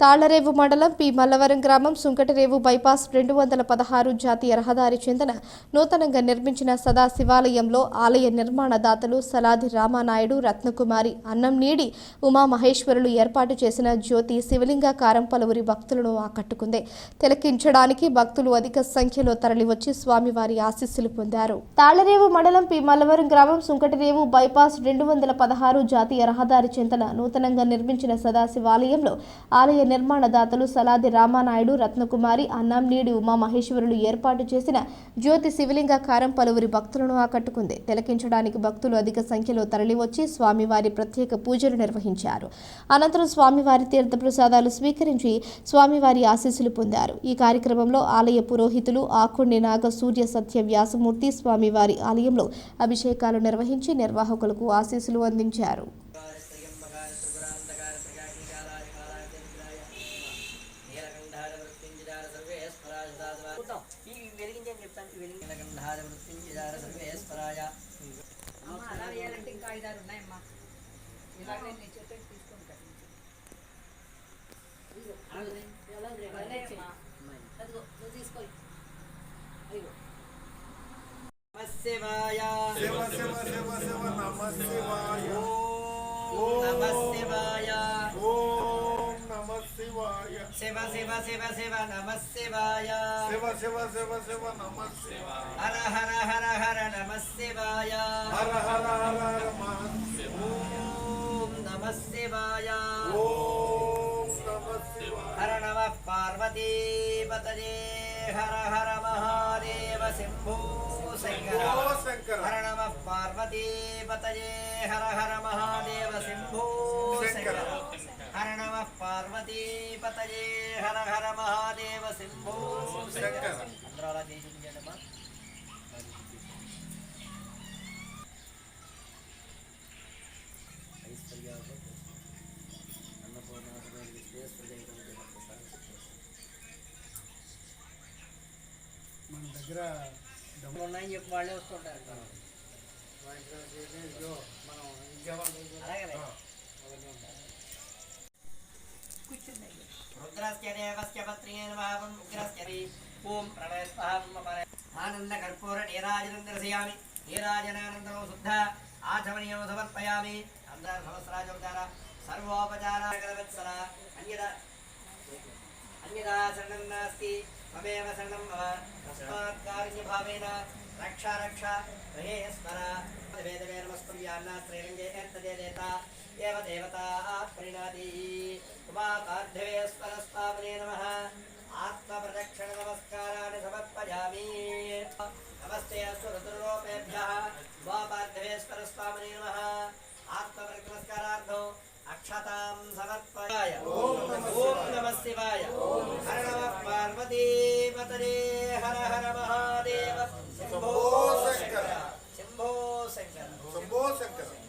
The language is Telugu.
తాళ్ళరేవు మండలం పి. మల్లవరం గ్రామం సుంకటరేవు బైపాస్ రెండు వందల పదహారు జాతీయ రహదారి చెందిన నూతనంగా నిర్మించిన సదా శివాలయంలో ఆలయ నిర్మాణదాతలు సలాది రామానాయుడు రత్నకుమారి అన్నం నీడి ఉమామహేశ్వరులు ఏర్పాటు చేసిన జ్యోతి శివలింగాకారం పలువురి భక్తులను ఆకట్టుకుంది. తిలకించడానికి భక్తులు అధిక సంఖ్యలో తరలివచ్చి స్వామివారి ఆశీస్సులు పొందారు. తాళ్ళరేవు మండలం పి. మల్లవరం గ్రామం సుంకటరేవు బైపాస్ రెండు వందల పదహారు జాతీయ రహదారి చెందిన నూతనంగా నిర్మించిన సదాశివాలయంలో ఆలయ నిర్మాణదాతలు సలాది రామానాయుడు రత్నకుమారి అన్నంనీడి ఉమామహేశ్వరులు ఏర్పాటు చేసిన జ్యోతి శివలింగ కారం పలువురి భక్తులను ఆకట్టుకుంది. తిలకించడానికి భక్తులు అధిక సంఖ్యలో తరలివచ్చి స్వామివారి ప్రత్యేక పూజలు నిర్వహించారు. అనంతరం స్వామివారి తీర్థ ప్రసాదాలు స్వీకరించి స్వామివారి ఆశీస్సులు పొందారు. ఈ కార్యక్రమంలో ఆలయ పురోహితులు ఆకుండి నాగ సూర్య సత్య వ్యాసమూర్తి స్వామివారి ఆలయంలో అభిషేకాలు నిర్వహించి నిర్వాహకులకు ఆశీస్సులు అందించారు. వెలిగించని చెప్తాను ఈ వెలిగి నీలకంఠార వృత్తించార సర్వేశ్వరాయ అమ్మ అలా వేయాలంటే ఇంకా ఐదారు ఉన్నాయమ్మా ఇలాగే నీ చేతికి తీసుకుంటాను వదిలేయమ్మా. అదిగో, నువ్వు తీసుకో అదిగో నమశివాయ శివ శివ శివ శివ నమ శివాయ ఓం నమశివాయ ఓం నమ शिव शिव शिव शिव नमः शिवाय शिव शिव शिव शिव नमः शिवाय हर हर हर हर नमः शिवाय हर हर हर हर ॐ नमः शिवाय ॐ नमः शिवाय हर नमः पार्वती पतये। हर हर महादेव शम्भो शङ्कर। हर नमः पार्वती पतये। हर हर महादेव शम्भो शङ्कर। హర నమ పార్వతీపతయే హర హర మహాదేవ శంభో. అందరూ అలా చేసి చూపించండమ్మా. ఐశ్వర్యాలు అన్నపూర్ణాథమైన ప్రసాద మన దగ్గర డబ్బులు ఉన్నాయని చెప్పి వాళ్ళే వస్తుంటారు. అలాగే రుద్రస్య దేవస్య పత్రియేన భావం ఉగ్రస్య ఓం ప్రణయస్వాహం ఆనంద కర్పూర నీరాజనం దర్శయామి నీరాజనానందనం శుద్ధ ఆచమనీయం సమర్పయామి అందర సహస్రాజోదార సర్వోపచార గరవత్సర అన్యదా అన్యదా శరణం నాస్తి మమేవ శరణం మమ తస్మాత్ కారుణ్యభావేన రక్ష రక్ష గృహే స్మర వేదవే इत्येव नमः। आत्मप्रदक्षिणनमस्काराणि समर्पयामि। नमस्ते अस्तु ऋतुरूपेभ्यः उमापार्थिवे नमः। आत्मप्रतिनमस्कारार्थो अक्षतां समर्पयाय। ॐ नमः शिवाय। हर नमः पार्वतीपतरे हर हर महादेव। शम्भो शङ्कर। शम्भो शङ्कर। शम्भो शङ्कर।